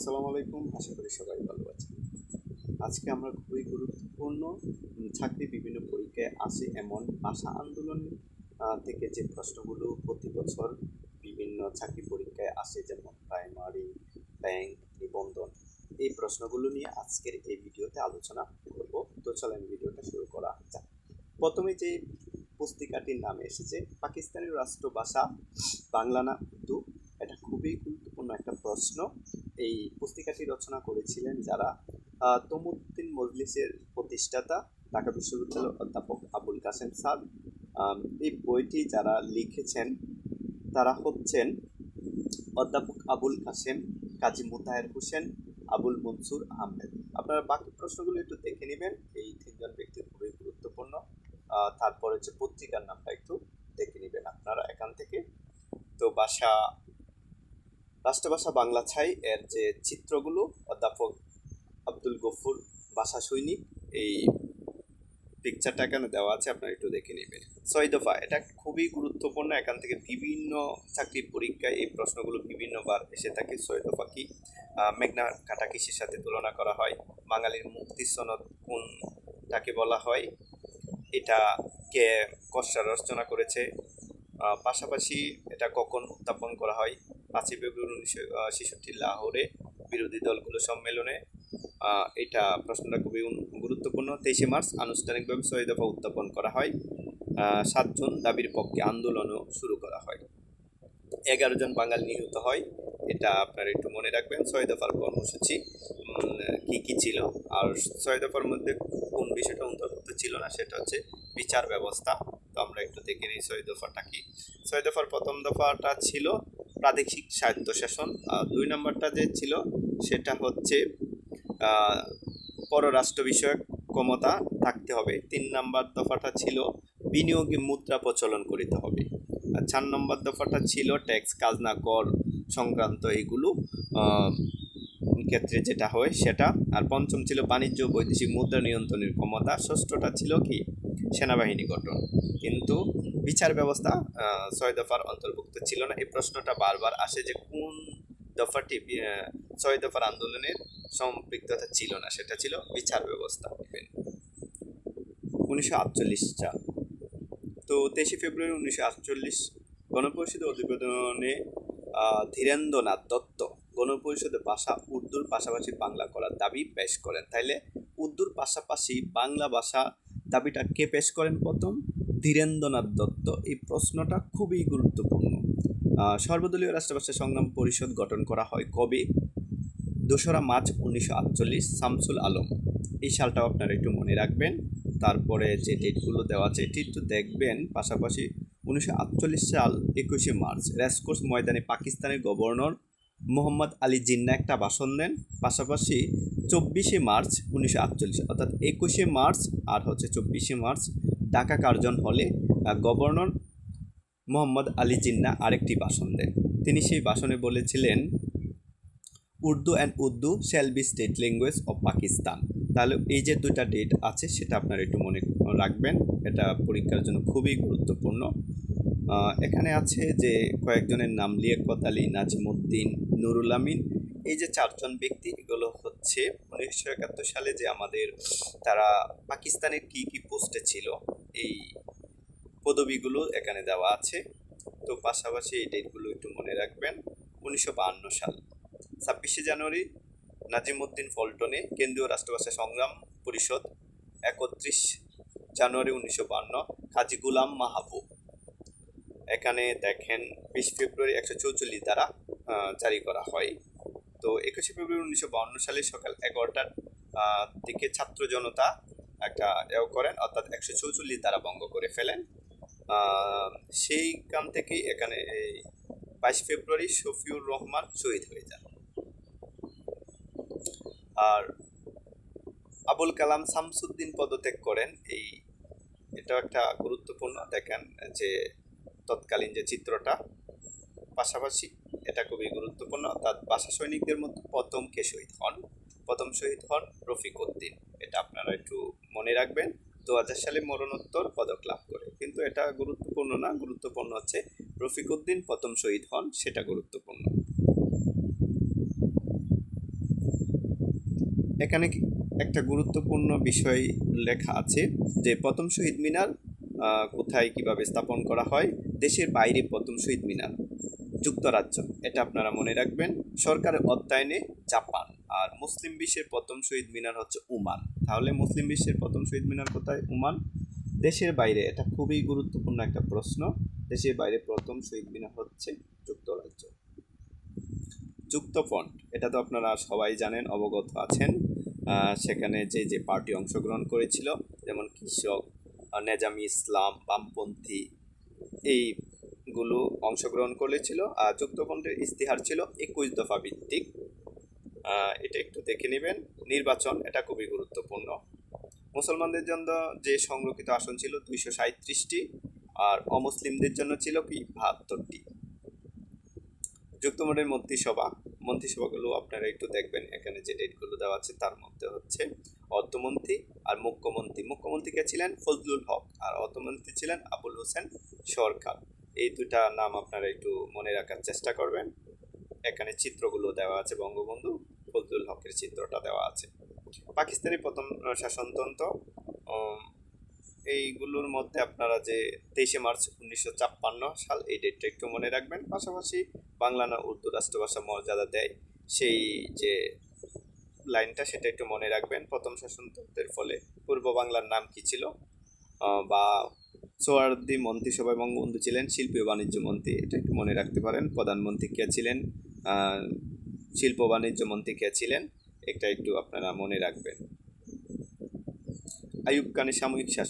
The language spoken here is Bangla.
আসসালামু আলাইকুম, আশা করি সবাই ভালো আছেন। আজকে আমরা খুবই গুরুত্বপূর্ণ চাকরি বিভিন্ন পরীক্ষায় আসে এমন ভাষা আন্দোলন থেকে যে প্রশ্নগুলো প্রতি বছর বিভিন্ন চাকরি পরীক্ষায় আসে, যেমন প্রাইমারি ব্যাংক নিবন্ধন। এই প্রশ্নগুলো নিয়ে আজকের এই ভিডিওতে আলোচনা করব। তো চলেন ভিডিওটা শুরু করা যাক। প্রথমে যে পুস্তিকাটির নামে এসেছে, পাকিস্তানের রাষ্ট্রভাষা বাংলা না উর্দু। এটা খুবই গুরুত্বপূর্ণ একটা প্রশ্ন। এই পুস্তিকাটি রচনা করেছিলেন যারা তমুদ্দিন মজলিসের প্রতিষ্ঠাতা, ঢাকা বিশ্ববিদ্যালয়ের অধ্যাপক আবুল কাসেম স্যার। এই বইটি যারা লিখেছেন, তারা হচ্ছেন অধ্যাপক আবুল কাসেম কাজী মুতাহের হোসেন, আবুল মনসুর আহমেদ। আপনারা বাকি প্রশ্নগুলো একটু দেখে নেবেন। এই তিনজন ব্যক্তি খুবই গুরুত্বপূর্ণ। তারপরে হচ্ছে পত্রিকার নামটা একটু দেখে নেবেন আপনারা এখান থেকে। তো ভাষা রাষ্ট্রভাষা বাংলা ছাই এর যে চিত্রগুলো, অধ্যাপক আব্দুল গফুর ভাষা সৈনিক এই পিকচারটা এখানে দেওয়া আছে, আপনারা একটু দেখে নেবেন। ছয় দফা, এটা খুবই গুরুত্বপূর্ণ, এখান থেকে বিভিন্ন চাকরি পরীক্ষায় এই প্রশ্নগুলো বিভিন্নবার এসে থাকে, ছয় দফা কি? মেঘনা কাটা কিসের সাথে তুলনা করা হয়, বাঙালির মুক্তি সনদ কোনটাকে বলা হয়? এটা কে কষ্টা রচনা করেছে? পাশাপাশি এটা কখন উত্থাপন করা হয়? পাঁচই ফেব্রুয়ারি উনিশশো ছেষট্টি লাহোরে বিরোধী দলগুলো সম্মেলনে এটা প্রশ্নটা খুবই গুরুত্বপূর্ণ। তেইশে মার্চ আনুষ্ঠানিকভাবে ছয় দফা উত্থাপন করা হয় সাতজন দাবির পক্ষে আন্দোলনও শুরু করা হয়। এগারো জন বাঙালি নিহত হয়, এটা আপনারা একটু মনে রাখবেন, ছয় দফার কর্মসূচি কি কি ছিল, আর ছয় দফার মধ্যে কোন বিষয়টা অন্তর্ভুক্ত ছিল না, সেটা হচ্ছে বিচার ব্যবস্থা, তো আমরা একটু দেখে নিই ছয় দফাটা কি। ছয় দফার প্রথম দফাটা ছিল প্রাদেশিক স্বায়ত্তশাসন। দুই নম্বরটা যে ছিল সেটা হচ্ছে পররাষ্ট্র বিষয়ক ক্ষমতা থাকতে হবে। তিন নম্বর দফাটা ছিল বিনিয়োগে মুদ্রা প্রচলন করিতে হবে। আর চার নম্বর দফাটা ছিল ট্যাক্স খাজনা কর সংক্রান্ত আহ, ক্ষেত্রে যেটা হয় সেটা। আর পঞ্চম ছিল বাণিজ্য বৈদেশিক মুদ্রা নিয়ন্ত্রণের ক্ষমতা। ষষ্ঠটা ছিল কি? সেনাবাহিনী গঠন। কিন্তু বিচার ব্যবস্থা ছয় দফার অন্তর্ভুক্ত ছিল না। এই প্রশ্নটা বারবার আসে যে কোন দফাটি ছয় দফার আন্দোলনের সম্পৃক্ততা ছিল না, সেটা ছিল বিচার ব্যবস্থা। উনিশশো আটচল্লিশ সাল। তো তেইশে ফেব্রুয়ারি উনিশশো আটচল্লিশ গণপরিষদের অধিবেদনে ধীরেন্দ্রনাথ দত্ত গণপরিষদের ভাষা উর্দুর পাশাপাশি বাংলা করার দাবি পেশ করেন। তাইলে উর্দুর পাশাপাশি বাংলা ভাষা দাবিটা কে পেশ করেন প্রথম? ধীরেন্দ্রনাথ দত্ত। এই প্রশ্নটা খুবই গুরুত্বপূর্ণ। সর্বদলীয় রাষ্ট্রভাষা সংগ্রাম পরিষদ গঠন করা হয় কবে? দোসরা মার্চ উনিশশো আটচল্লিশ, শামসুল আলম। এই সালটাও আপনারা একটু মনে রাখবেন। তারপরে যে ডেটগুলো দেওয়া আছে, এটি একটু দেখবেন। পাশাপাশি উনিশশো আটচল্লিশ সাল একুশে মার্চ রেসকোর্স ময়দানে পাকিস্তানের গভর্নর মোহাম্মদ আলী জিন্না একটা ভাষণ দেন। পাশাপাশি চব্বিশে মার্চ উনিশশো আটচল্লিশ, অর্থাৎ একুশে মার্চ আর হচ্ছে চব্বিশে মার্চ ঢাকা কার্জন হলে গভর্নর মোহাম্মদ আলী জিন্না আরেকটি ভাষণ দেন। তিনি সেই ভাষণে বলেছিলেন, Urdu and Urdu shall be state language of Pakistan তাহলে এই যে দুটা ডেট আছে, সেটা আপনারা একটু মনে রাখবেন। এটা পরীক্ষার জন্য খুবই গুরুত্বপূর্ণ। এখানে আছে যে কয়েকজনের নাম লিয়াকত আলী, নাজিমুদ্দিন নুরুল আমিন। এই যে চারজন ব্যক্তি, এগুলো হচ্ছে উনিশশো একাত্তর সালে যে আমাদের, তারা পাকিস্তানের কি কি পোস্টে ছিল, এই পদবিগুলো এখানে দেওয়া আছে। তো পাশাপাশি এই ডেটগুলো একটু মনে রাখবেন, উনিশশো বাহান্ন সাল। ছাব্বিশে জানুয়ারি, নাজিমুদ্দিন ফলটনে কেন্দ্রীয় রাষ্ট্রভাষা সংগ্রাম পরিষদ, একত্রিশ জানুয়ারি উনিশশো বান্ন কাজী গুলাম মাহবুব। এখানে দেখেন বিশ ফেব্রুয়ারি একশো চৌচল্লিশ দ্বারা জারি করা হয়। তো একুশে ফেব্রুয়ারি উনিশশো বাউন্ন সালে সকাল এগারোটার দিকে ছাত্র জনতা একটা এও করেন অর্থাৎ একশো চৌচল্লিশ দ্বারা ভঙ্গ করে ফেলেন। আহ, সেইখান থেকেই এখানে এই বাইশ ফেব্রুয়ারি শফিউর রহমান শহীদ হয়ে যান। আর আবুল কালাম শামসুদ্দিন পদত্যাগ করেন। এই এটাও একটা গুরুত্বপূর্ণ। দেখেন যে তৎকালীন যে চিত্রটা, পাশাপাশি এটা খুবই গুরুত্বপূর্ণ, অর্থাৎ ভাষা সৈনিকদের মধ্যে প্রথম কে শহীদ হন? প্রথম শহীদ হন রফিক উদ্দিন। এটা আপনারা একটু মনে রাখবেন দু হাজার সালে মরণোত্তর পদক লাভ করে। কিন্তু এটা গুরুত্বপূর্ণ না, গুরুত্বপূর্ণ হচ্ছে রফিক উদ্দিন প্রথম শহীদ হন, সেটা গুরুত্বপূর্ণ। এখানে একটা গুরুত্বপূর্ণ বিষয় লেখা আছে, যে প্রথম শহীদ মিনার কোথায় কীভাবে স্থাপন করা হয়, দেশের বাইরে প্রথম শহীদ মিনার, যুক্তরাজ্য, এটা আপনারা মনে রাখবেন। সরকারের অধ্যয়নে জাপান আর মুসলিম বিশ্বের প্রথম শহীদ মিনার হচ্ছে উমান তাহলে মুসলিম বিশ্বের প্রথম শহীদ মিনার কোথায়? উমান দেশের বাইরে, এটা খুবই গুরুত্বপূর্ণ একটা প্রশ্ন। দেশের বাইরে প্রথম শহীদ মিনার হচ্ছে যুক্তরাজ্য। যুক্ত যুক্তফ্রন্ট, এটা তো আপনারা সবাই জানেন, অবগত আছেন। সেখানে যে যে পার্টি অংশগ্রহণ করেছিল, যেমন কৃষক নেজামি, ইসলাম, বামপন্থী এইগুলো অংশগ্রহণ করেছিল, আর যুক্তফ্রন্টের ইস্তিহার ছিল একুশ দফা ভিত্তিক। এটা একটু দেখে নেবেন। নির্বাচন, এটা খুবই গুরুত্বপূর্ণ। মুসলমানদের জন্য যে সংরক্ষিত আসন ছিল দুইশো সাঁত্রিশটি আর অমুসলিমদের জন্য ছিল কি বাহাত্তরটি। যুক্তমোটের মন্ত্রিসভা মন্ত্রিসভাগুলো আপনারা একটু দেখবেন, এখানে যে ডেটগুলো দেওয়া আছে তার মধ্যে হচ্ছে অর্থমন্ত্রী আর মুখ্যমন্ত্রী। মুখ্যমন্ত্রী কে ছিলেন? ফজলুল হক। আর অর্থমন্ত্রী ছিলেন আবুল হোসেন সরকার। এই দুটা নাম আপনারা একটু মনে রাখার চেষ্টা করবেন। এখানে চিত্রগুলো দেওয়া আছে বঙ্গবন্ধু, ফজলুল হকের চিত্রটা দেওয়া আছে। পাকিস্তানি প্রথম শাসনতন্ত্র এইগুলোর মধ্যে আপনারা যে তেইশে মার্চ উনিশশো ছাপ্পান্ন সাল এই ডেটটা একটু মনে রাখবেন। পাশাপাশি বাংলা না উর্দু রাষ্ট্রভাষা মর্যাদা দেয়, সেই যে লাইনটা সেটা একটু মনে রাখবেন। প্রথম শাসনতন্ত্রের ফলে পূর্ব বাংলার নাম কি ছিল? বা সোয়ার্দি মন্ত্রিসভায় বঙ্গবন্ধু ছিলেন, শিল্প বাণিজ্য মন্ত্রী, এটা একটু মনে রাখতে পারেন। প্রধানমন্ত্রী কে ছিলেন? শিল্প বাণিজ্য মন্ত্রী কে ছিলেন? এটা একটু আপনারা মনে রাখবেন। আইয়ুব খানের সাময়িক শাসন